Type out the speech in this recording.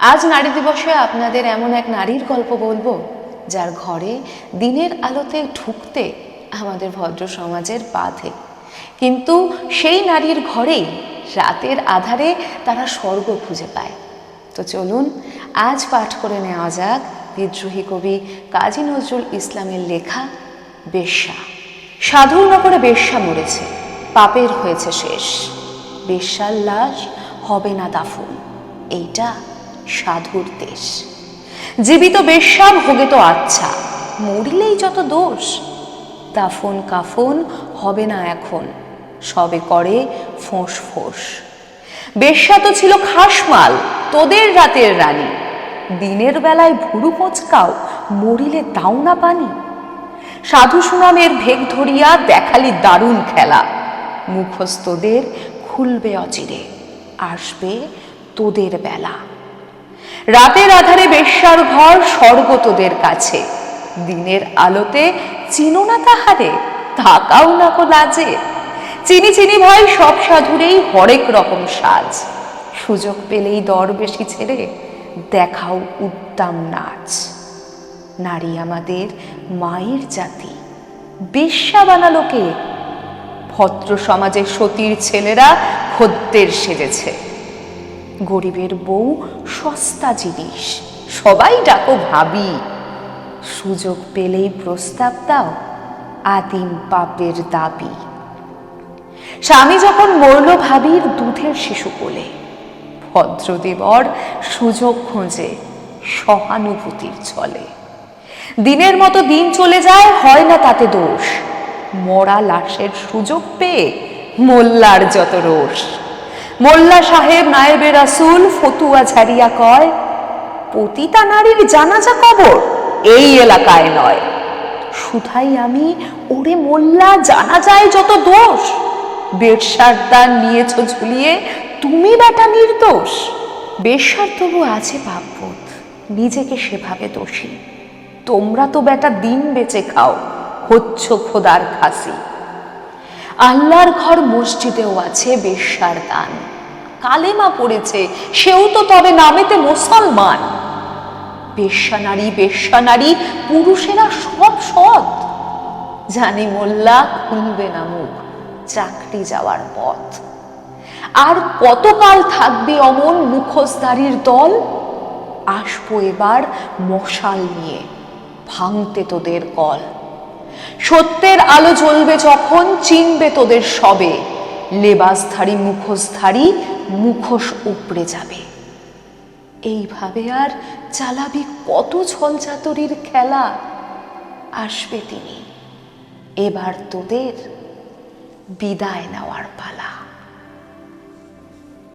আজ নারী দিবসে আপনাদের এমন এক নারীর গল্প বলব, যার ঘরে দিনের আলোতে ঢুকতে আমাদের ভদ্র সমাজের বাধে। কিন্তু সেই নারীর ঘরেই রাতের আধারে তারা স্বর্গ খুঁজে পায়। তো চলুন, আজ পাঠ করে নেওয়া যাক বিদ্রোহী কবি কাজী নজরুল ইসলামের লেখা বেশ্যা। সাধুর নগরে বেশ্যা মরেছে, পাপের হয়েছে শেষ। বেশ্যার লাশ হবে না দাফন, এইটা সাধুর দেশ। জীবিত বেশ্যা ভোগে তো আচ্ছা মরিলেই যত দোষ। দাফন কাফন হবে না এখন, সবে করে ফোঁস ফোঁস। বেশ্যা তো ছিল খাসমাল, তোদের রাতের রানী। দিনের বেলায় ভুরু পচকাও, মরিলে দাও না পানি। সাধু সুনামের ভেগ ধরিয়া দেখালি দারুণ খেলা। মুখস্থদের খুলবে অচিরে, আসবে তোদের বেলা। রাতের আধারে বেশ্যার ঘর স্বর্গ তোদের কাছে। দিনের আলোতে চিনো না তাহারে, থাকাও না কো লাজে। চিনি চিনি ভাই সব সাধুরেই হরেক রকম সাজ। সুযোগ পেলেই দর বেশি ছেড়ে দেখাও উদ্দাম নাচ। নারী আমাদের মায়ের জাতি, বেশ্যা বানালোকে ভদ্র সমাজের সতীর ছেলেরা খদ্দের সেজেছে। গরিবের বউ সস্তা জিনিস। সবাই ডাকো ভাবি। সুযোগ পেলেই প্রস্তাব দাও, আদিম পাপের দাবি। স্বামী যখন মরল ভাবির দুধের শিশু কোলে, ভদ্রদেবর সুযোগ খোঁজে সহানুভূতির ছলে। দিনের মতো দিন চলে যায়, হয় না তাতে দোষ। মরা লাশের সুযোগ পেয়ে মোল্লার যত রোষ। মোল্লা সাহেব নায়েবে রাসুল ফতুয়া ঝাড়িয়া কয়, পতিতা নারীর জানাজা কবর এই এলাকায় নয়। শুধাই আমি, ওরে মোল্লা জানা যায় যত দোষ। বেরসার দান নিয়েছ ঝুলিয়ে তুমি বেটা নির্দোষ। বেশ্যার তবু আছে পাপবোধ, নিজেকে সেভাবে দোষী। তোমরা তো বেটা দিন বেঁচে খাও, হচ্ছ খোদার খাসি। আল্লাহর ঘর মসজিদেও আছে বেশ্যার দান কালেমা পড়েছে, সেও তো তবে নামেতে মুসলমান। বেশ্যা নারী নারী পুরুষেরা সব সৎ। জানি মোল্লা খুলবে না মুখ, চাকরি যাওয়ার পথ। আর কতকাল থাকবে অমন মুখোশধারীর দল? আসব এবার মশাল নিয়ে, ভাঙতে তোদের কল। সত্যের আলো জ্বলবে যখন, চিনবে তোদের সবে। লেবাসধারী, মুখোশধারী মুখোশ উপড়ে যাবে। এইভাবে আর চালাবি কত ছলচাতরির খেলা? আসবে তিনি। এবার তোদের বিদায় নেওয়ার পালা।